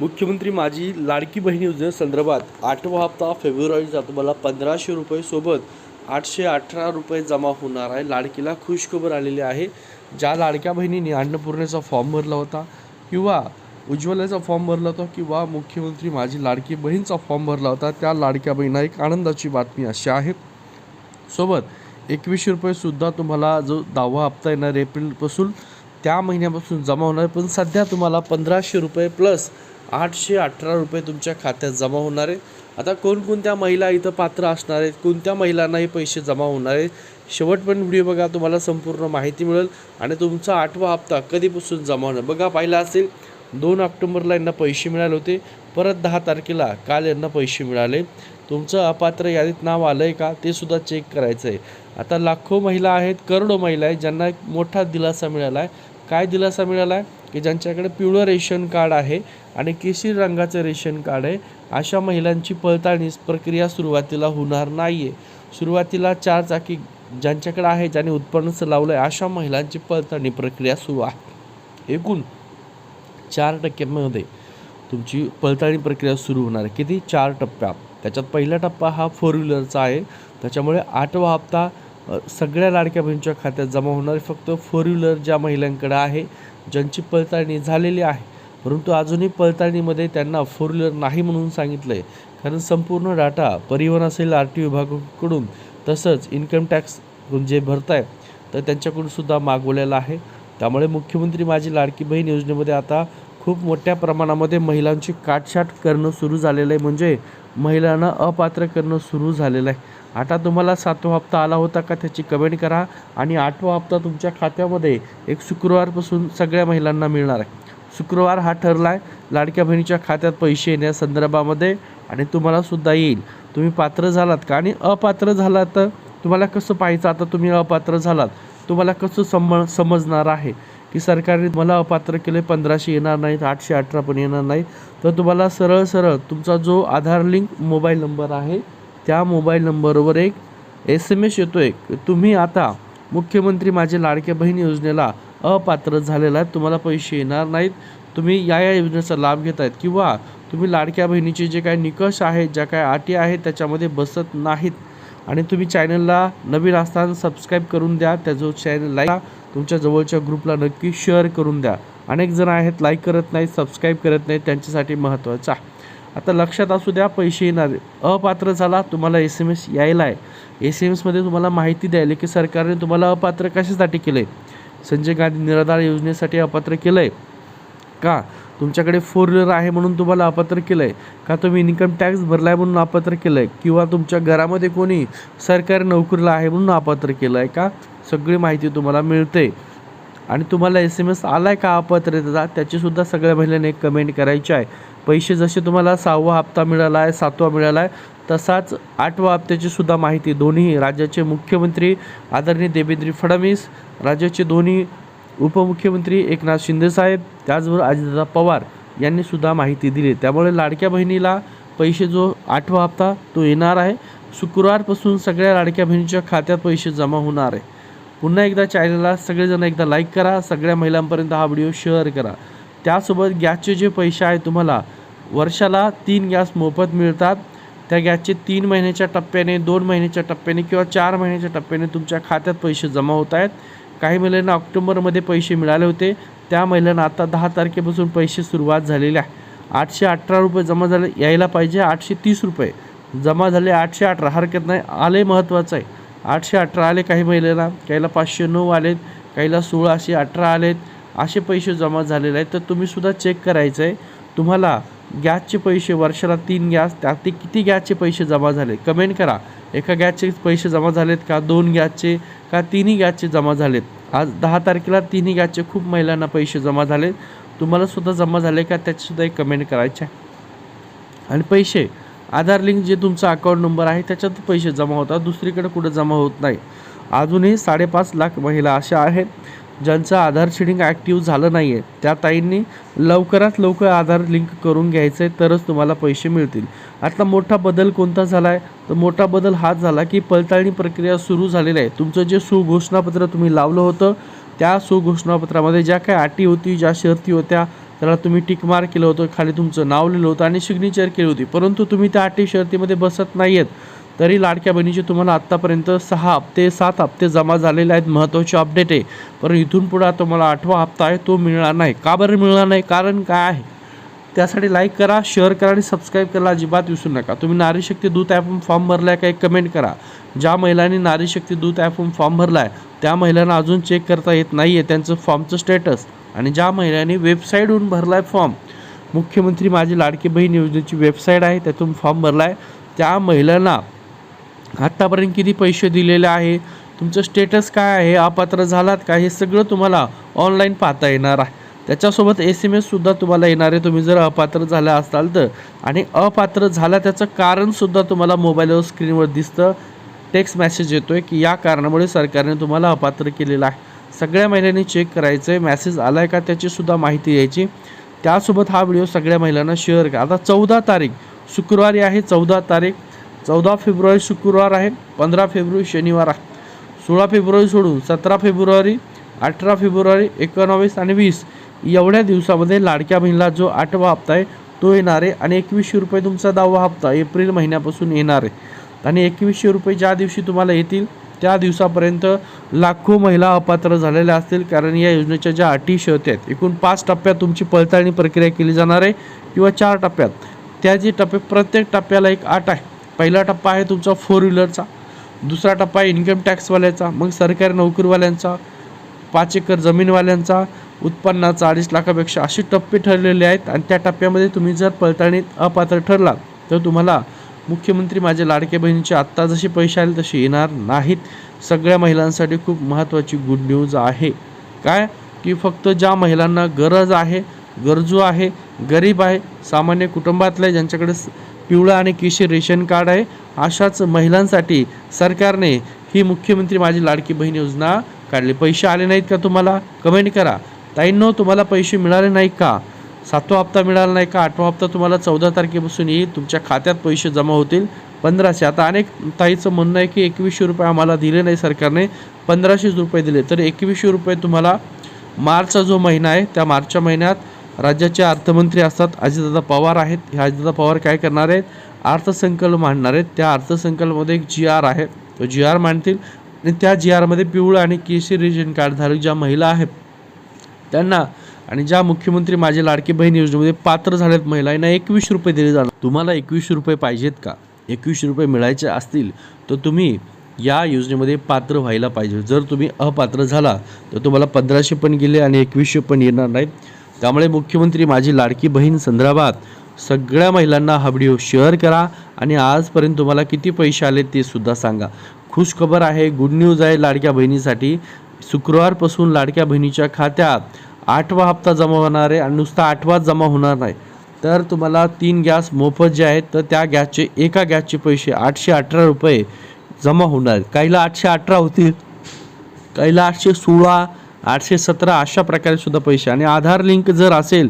मुख्यमंत्री माझी लाडकी बहीण योजनेसंदर्भात आठवा हप्ता फेब्रुवारीचा तुम्हाला पंधराशे रुपये सोबत आठशे अठरा रुपये जमा होणार आहे. लाडकीला खुशखबर आलेली आहे. ज्या लाडक्या बहिणीने अन्नपूर्णेचा फॉर्म भरला होता किंवा उज्ज्वलाचा फॉर्म भरला होता किंवा मुख्यमंत्री माझी लाडकी बहीणचा फॉर्म भरला होता त्या लाडक्या बहिणीला एक आनंदाची बातमी अशी आहे. सोबत एकवीसशे रुपयेसुद्धा तुम्हाला जो दहावा हप्ता येणार एप्रिलपासून त्या महिन्यापासून जमा होणार पण सध्या तुम्हाला पंधराशे रुपये प्लस आठशे अठरा रुपये तुमच्या खात्यात जमा होणार आहे. आता कोणकोणत्या महिला इथं पात्र असणार आहेत? कोणत्या महिलांना हे पैसे जमा होणार आहेत? शेवटपर्यंत व्हिडिओ बघा तुम्हाला संपूर्ण माहिती मिळेल. आणि तुमचा आठवा हप्ता कधीपासून जमा होणार? बघा पाहिला असेल दोन ऑक्टोंबरला यांना पैसे मिळाले होते. परत दहा तारखेला काल यांना पैसे मिळाले. तुमचं अपात्र यादीत नाव आलं आहे का? ते सुद्धा चेक करायचं आहे आता लाखो महिला आहेत करोडो महिला आहेत ज्यांना एक मोठा दिलासा मिळाला आहे काय दिलासा मिळाला आहे की ज्यांच्याकडे पिवळं रेशन कार्ड आहे आणि केशरी रंगाचं रेशन कार्ड आहे अशा महिलांची पडताळणी प्रक्रिया सुरुवातीला होणार नाही आहे सुरुवातीला चार चाकी ज्यांच्याकडे आहे ज्यांनी उत्पन्नच लावलं आहे अशा महिलांची पडताळणी प्रक्रिया सुरू आहे. एकूण चार टक्क्यांमध्ये तुमची पळताळणी प्रक्रिया सुरू होणार आहे. किती? चार टप्प्या. त्याच्यात पहिला टप्पा हा फोर व्हीलरचा आहे. त्याच्यामुळे आठवा हप्ता सगळ्या लाडक्या बहिणीच्या खात्यात जमा होणार फक्त फोर व्हीलर ज्या महिलांकडे आहे ज्यांची पडताळणी झालेली आहे. परंतु अजूनही पडताळणीमध्ये त्यांना फोर व्हीलर नाही म्हणून सांगितलं आहे कारण संपूर्ण डाटा परिवहन असेल आर टी विभागाकडून तसंच इन्कम टॅक्स जे भरताय तर त्यांच्याकडून सुद्धा मागवलेला आहे. त्यामुळे मुख्यमंत्री माझी लाडकी बहीण योजनेमध्ये आता खूप मोठ्या प्रमाणामध्ये महिलांची काटछाट करणं सुरू झालेलं आहे. म्हणजे महिलांना अपात्र करणं सुरू झालेलं आहे. आता तुम्हाला सातवा हप्ता आला होता का त्याची कमेंट करा आणि आठवा हप्ता तुमच्या खात्यामध्ये एक शुक्रवारपासून सगळ्या महिलांना मिळणार आहे. शुक्रवार हा ठरला आहे लाडक्या बहिणीच्या खात्यात पैसे येण्यासंदर्भामध्ये आणि तुम्हाला सुद्धा येईल. तुम्ही पात्र झालात का? आणि अपात्र झालात तर तुम्हाला कसं पाहायचं? आता तुम्ही अपात्र झालात. तुम्हाला कसं सम समजणार आहे की सरकारने मला अपात्र केले? पंधराशे येणार नाहीत आठशे अठरा पण येणार नाही तर तुम्हाला सरळ सरळ तुमचा जो आधार लिंक मोबाईल नंबर आहे त्या मोबाईल नंबरवर एक एस एम एस येतो आहे तुम्ही आता मुख्यमंत्री माझे लाडक्या बहीण योजनेला अपात्र झालेला आहे तुम्हाला पैसे येणार नाहीत. तुम्ही या या योजनेचा लाभ घेत आहेत. किंवा तुम्ही लाडक्या बहिणीचे जे काही निकष आहेत ज्या काही अटी आहेत त्याच्यामध्ये बसत नाहीत. आणि तुम्ही चॅनलला नवीन असताना सबस्क्राईब करून द्या. त्या जो चॅनल लाईक तुमच्या जवळच्या ग्रुपला नक्की शेअर करून द्या. अनेक जण आहेत लाईक करत नाहीत सबस्क्राईब करत नाहीत. त्यांच्यासाठी महत्त्वाचं आहे. आता लक्षात असू द्या पैसे येणार अपात्र झाला तुम्हाला एस एम एस यायला आहे. एस एम एसमध्ये तुम्हाला माहिती द्यायला की सरकारने तुम्हाला अपात्र कशासाठी केलं आहे संजय गांधी निराधार योजनेसाठी अपात्र केलं आहे का? तुमच्याकडे फोर व्हीलर आहे म्हणून तुम्हाला अपात्र केलं आहे का तुम्ही इन्कम टॅक्स भरला आहे म्हणून अपात्र केलं आहे किंवा तुमच्या घरामध्ये कोणी सरकारी नोकरीला आहे म्हणून अपात्र केलं आहे का? सगळी माहिती तुम्हाला मिळते. आणि तुम्हाला एस एम एस आला आहे का अपात्रतेचा? त्याचीसुद्धा सगळ्या महिलांनी एक कमेंट करायची आहे. पैसे जसे तुम्हाला सहावा हप्ता मिळाला आहे सातवा मिळाला आहे तसाच आठवा हप्त्याची सुद्धा माहिती दोन्ही राज्याचे मुख्यमंत्री आदरणीय देवेंद्र फडणवीस राज्याचे दोन्ही उपमुख्यमंत्री एकनाथ शिंदेसाहेब त्याचबरोबर अजितदादा पवार यांनी सुद्धा माहिती दिली त्यामुळे लाडक्या बहिणीला पैसे जो आठवा हप्ता तो येणार आहे. शुक्रवारपासून सगळ्या लाडक्या बहिणीच्या खात्यात पैसे जमा होणार आहे. पुन्हा एकदा चॅनलला सगळेजण एकदा लाईक करा. सगळ्या महिलांपर्यंत हा व्हिडिओ शेअर करा. त्यासोबत गॅसचे जे पैसे आहे तुम्हाला वर्षाला तीन गॅस मोफत मिळतात. त्या गॅसचे तीन महिन्याच्या टप्प्याने दोन महिन्याच्या टप्प्याने किंवा चार महिन्याच्या टप्प्याने तुमच्या खात्यात पैसे जमा होत आहेत. काही महिलांना ऑक्टोबरमध्ये पैसे मिळाले होते. त्या महिलांना आता दहा तारखेपासून पैसे सुरुवात झालेली आहे. आठशे अठरा रुपये जमा झाले यायला पाहिजे. आठशे तीस रुपये जमा झाले आठशे अठरा. हरकत नाही आले महत्त्वाचं आहे. आठशे अठरा आले काही महिलेला काहीला पाचशे नऊ आलेत काहीला सोळाशे अठरा आलेत. असे पैसे जमा झालेले आहेत तर तुम्हीसुद्धा चेक करायचं आहे तुम्हाला गॅसचे पैसे वर्षाला तीन गॅस त्यात ते किती गॅसचे पैसे जमा झाले कमेंट करा. एका गॅसचे पैसे जमा झालेत का? दोन गॅसचे का तिन्ही गॅसचे जमा झालेत? आज दहा तारखेला तिन्ही गॅसचे खूप महिलांना पैसे जमा झाले. तुम्हालासुद्धा जमा झाले का? त्याचीसुद्धा एक कमेंट करायचे. आहे आणि पैसे. आधार लिंक जे तुमचा अकाउंट नंबर आहे त्याच्यात पैसे जमा होतात. दुसरीकडे कुठं जमा होत नाही. अजूनही साडेपाच लाख महिला अशा आहेत. ज्यांचं आधार शेडिंग ॲक्टिव्ह झालं नाही आहे त्या ताईंनी लवकरात लवकर आधार लिंक करून घ्यायचं आहे तरच तुम्हाला पैसे मिळतील. आता मोठा बदल कोणता झाला आहे तर मोठा बदल हा झाला की पडताळणी प्रक्रिया सुरू झालेली आहे. तुमचं जे सुघोषणापत्र तुम्ही लावलं होतं त्या सुघोषणापत्रामध्ये ज्या काही अटी होती ज्या शर्ती होत्या त्याला तुम्ही टिक मार्क केलं होतं खाली तुमचं नाव लिहिलं होतं आणि सिग्नेचर केली होती. परंतु तुम्ही त्या अटी शर्तीमध्ये बसत नाही आहेत तरी लाडक्या बहिणीचे तुम्हाला आत्तापर्यंत सहा हप्ते सात हप्ते जमा झालेले आहेत महत्त्वाचे अपडेट आहे. पण इथून पुढे तुम्हाला आठवा हप्ता आहे तो मिळणार नाही. का बरं मिळणार नाही? कारण काय आहे? त्यासाठी लाईक करा शेअर करा आणि सबस्क्राईब करायला अजिबात विसरू नका. तुम्ही नारी शक्ती दूत ॲप फॉर्म भरला आहे का एक कमेंट करा. ज्या महिलांनी नारी शक्ती दूत ॲप फॉर्म भरला आहे त्या महिलांना अजून चेक करता येत नाही आहे त्यांचं फॉर्मचं स्टेटस आणि ज्या महिलांनी वेबसाईटहून भरला आहे फॉर्म मुख्यमंत्री माझी लाडकी बहीण योजनेची वेबसाईट आहे त्यातून फॉर्म भरला आहे त्या महिलांना आत्तापर्यंत किती पैसे दिलेले आहे? तुमचं स्टेटस काय आहे? अपात्र झालात का? हे सगळं तुम्हाला ऑनलाईन पाहता येणार आहे. त्याच्यासोबत एस एम एससुद्धा तुम्हाला येणार आहे. तुम्ही जर अपात्र झाला असाल तर. आणि अपात्र झाला त्याचं कारणसुद्धा तुम्हाला मोबाईलवर स्क्रीनवर दिसतं. टेक्स्ट मेसेज येतो आहे की या कारणामुळे सरकारने तुम्हाला अपात्र केलेलं आहे. सगळ्या महिलांनी चेक करायचं आहे मेसेज आला आहे का त्याचीसुद्धा माहिती यायची. त्यासोबत हा व्हिडिओ सगळ्या महिलांना शेअर करा. आता चौदा तारीख. शुक्रवारी आहे चौदा तारीख. चौदा फेब्रुवारी शुक्रवार आहे पंधरा फेब्रुवारी शनिवार आहे. सोळा फेब्रुवारी सोडून सतरा फेब्रुवारी अठरा फेब्रुवारी एकोणावीस आणि वीस एवढ्या दिवसामध्ये लाडक्या बहिणीला जो आठवा हप्ता आहे तो येणार आहे आणि एकवीसशे रुपये तुमचा दहावा हप्ता एप्रिल महिन्यापासून येणार आहे. आणि एकवीसशे रुपये ज्या दिवशी तुम्हाला येतील त्या दिवसापर्यंत लाखो महिला अपात्र झालेल्या असतील कारण या योजनेच्या ज्या अटी शर्ती आहेत एकूण पाच टप्प्यात तुमची पडताळणी प्रक्रिया केली जाणार आहे किंवा चार टप्प्यात. त्या जे टप्पे प्रत्येक टप्प्याला एक आठ आहे. पहिला टप्पा आहे तुमचा फोर व्हीलरचा दुसरा टप्पा आहे इन्कम टॅक्सवाल्याचा मग सरकारी नोकरीवाल्यांचा पाच एकर जमीनवाल्यांचा उत्पन्नाचा अडीच लाखापेक्षा असे टप्पे ठरलेले आहेत आणि त्या टप्प्यामध्ये तुम्ही जर पडताळणीत अपात्र ठरला तर तुम्हाला मुख्यमंत्री माझ्या लाडक्या बहिणीचे आत्ता जसे पैसे आले तसे येणार नाहीत. सगळ्या महिलांसाठी खूप महत्त्वाची गुड न्यूज आहे. काय? की फक्त ज्या महिलांना गरज आहे गरजू आहे गरीब आहे सामान्य कुटुंबातल्या ज्यांच्याकडे स- पिवळं आणि केशरी रेशन कार्ड आहे. अशाच महिलांसाठी सरकारने ही मुख्यमंत्री माझी लाडकी बहीण योजना काढली. पैसे आले नाहीत का तुम्हाला? कमेंट करा. ताईंनो तुम्हाला पैसे मिळाले नाही का? सातवा हप्ता मिळाला नाही का? आठवा हप्ता तुम्हाला चौदा तारखेपासून येईल. तुमच्या खात्यात पैसे जमा होतील. पंधराशे. आता अनेक ताईचं म्हणणं आहे की एकवीसशे रुपये आम्हाला दिले नाही सरकारने. पंधराशेच रुपये दिले. तर एकवीसशे रुपये तुम्हाला मार्चचा जो महिना आहे त्या मार्चच्या महिन्यात राज्याचे अर्थमंत्री असतात अजितदादा पवार आहेत. हे अजितदादा पवार काय करणार आहेत? अर्थसंकल्प मांडणार आहेत. त्या अर्थसंकल्पमध्ये एक जी आर आहे. तो जी आर मांडतील आणि त्या जी आरमध्ये पिवळं आणि केशरी रेशन कार्डधारक ज्या महिला आहेत त्यांना आणि ज्या मुख्यमंत्री माझे लाडकी बहीण योजनेमध्ये पात्र झाल्यात महिलांना एकवीस रुपये दिले जाणार. तुम्हाला एकवीसशे रुपये पाहिजेत का? एकवीसशे रुपये मिळायचे असतील तर तुम्ही या योजनेमध्ये पात्र व्हायला पाहिजे. जर तुम्ही अपात्र झाला तर तुम्हाला पंधराशे पण गेले आणि एकवीसशे पण येणार नाहीत. त्यामुळे मुख्यमंत्री माझी लाडकी बहीण संदर्भात सगळ्या महिलांना हा व्हिडिओ शेअर करा आणि आजपर्यंत तुम्हाला किती पैसे आले ते सुद्धा सांगा. खुश खबर आहे गुड न्यूज आहे लाडक्या बहिणीसाठी. शुक्रवारपासून लाडक्या बहिणीच्या खात्यात आठवा हप्ता जमा होणार आहे आणि नुसता आठवाच जमा होणार नाही. तर तुम्हाला तीन गॅस मोफत जे आहेत तर त्या गॅसचे एका गॅसचे पैसे आठशे अठरा रुपये जमा होणार काहीला आठशे अठरा होतील काहीला आठशे सोळा आठशे सतरा अशा प्रकारे सुद्धा पैसे. आणि आधार लिंक जर असेल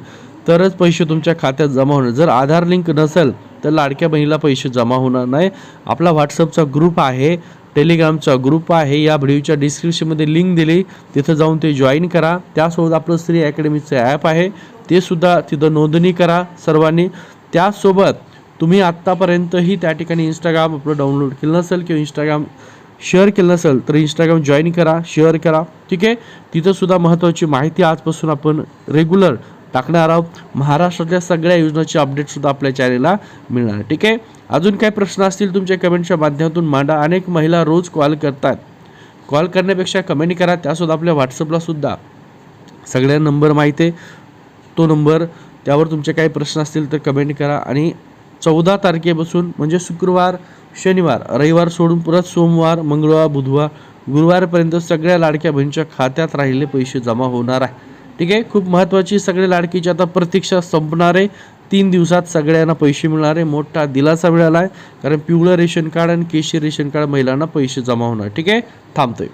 तरच पैसे तुमच्या खात्यात जमा होणार. जर आधार लिंक नसेल तर लाडक्या बहिणीला पैसे जमा होणार नाही. आपला व्हॉट्सअपचा ग्रुप आहे टेलिग्रामचा ग्रुप आहे. या व्हिडिओच्या डिस्क्रिप्शनमध्ये लिंक दिली. तिथं जाऊन ते जॉईन करा. त्यासोबत आपलं स्त्री अकॅडमीचं ॲप आहे. ते सुद्धा तिथं नोंदणी करा सर्वांनी. त्यासोबत तुम्ही आत्तापर्यंतही त्या ठिकाणी इंस्टाग्राम आपलं डाउनलोड केलं नसेल किंवा इंस्टाग्राम शेअर केलं नसेल तर इंस्टाग्राम जॉईन करा शेअर करा. ठीक आहे? तिथंसुद्धा महत्त्वाची माहिती आजपासून आपण रेग्युलर टाकणार आहोत. महाराष्ट्रातल्या सगळ्या योजनाचे अपडेटसुद्धा आपल्या चॅनेलला मिळणार. ठीक आहे? अजून काही प्रश्न असतील तुमच्या कमेंटच्या माध्यमातून मांडा. अनेक महिला रोज कॉल करतात. कॉल करण्यापेक्षा कमेंट करा. त्यासुद्धा आपल्या व्हॉट्सअपला सुद्धा. सगळ्या नंबर माहिती आहे. तो नंबर त्यावर तुमचे काही प्रश्न असतील तर कमेंट करा. आणि चौदा तारखेपासून म्हणजे शुक्रवार शनिवार रविवार सोडून परत सोमवार मंगळवार बुधवार गुरुवारपर्यंत सगळ्या लाडक्या बहिणीच्या खात्यात राहिलेले पैसे जमा होणार आहे. ठीक आहे? खूप महत्त्वाची सगळे लाडकीची आता प्रतीक्षा संपणार आहे. तीन दिवसात सगळ्यांना पैसे मिळणार आहे. मोठा दिलासा मिळाला आहे. कारण पिवळं रेशन कार्ड आणि केशी रेशन कार्ड महिलांना पैसे जमा होणार ठीक आहे? थांबतोय.